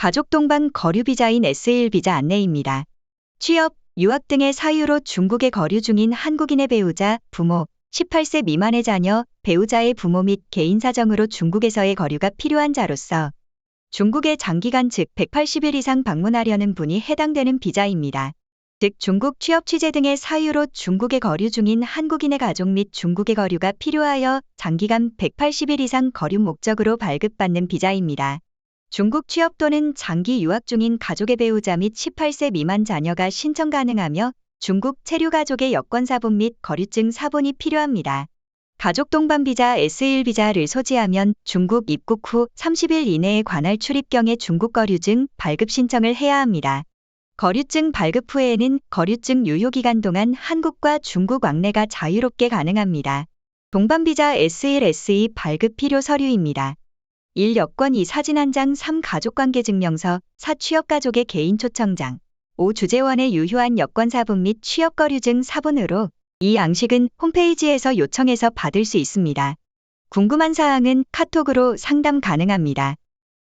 가족 동반 거류 비자인 S1 비자 안내입니다. 취업, 유학 등의 사유로 중국에 거류 중인 한국인의 배우자, 부모, 18세 미만의 자녀, 배우자의 부모 및 개인 사정으로 중국에서의 거류가 필요한 자로서 중국에 장기간 즉 180일 이상 방문하려는 분이 해당되는 비자입니다. 즉 중국 취업 취재 등의 사유로 중국에 거류 중인 한국인의 가족 및 중국의 거류가 필요하여 장기간 180일 이상 거류 목적으로 발급받는 비자입니다. 중국 취업 또는 장기 유학 중인 가족의 배우자 및 18세 미만 자녀가 신청 가능하며 중국 체류 가족의 여권 사본 및 거류증 사본이 필요합니다. 가족 동반 비자 S1 비자를 소지하면 중국 입국 후 30일 이내에 관할 출입경의 중국 거류증 발급 신청을 해야 합니다. 거류증 발급 후에는 거류증 유효 기간 동안 한국과 중국 왕래가 자유롭게 가능합니다. 동반 비자 S1 SE 발급 필요 서류입니다. 1. 여권 2. 사진 한 장 3. 가족관계 증명서 4. 취업가족의 개인 초청장 5. 주재원의 유효한 여권 사본 및 취업거류증 사본으로 이 양식은 홈페이지에서 요청해서 받을 수 있습니다. 궁금한 사항은 카톡으로 상담 가능합니다.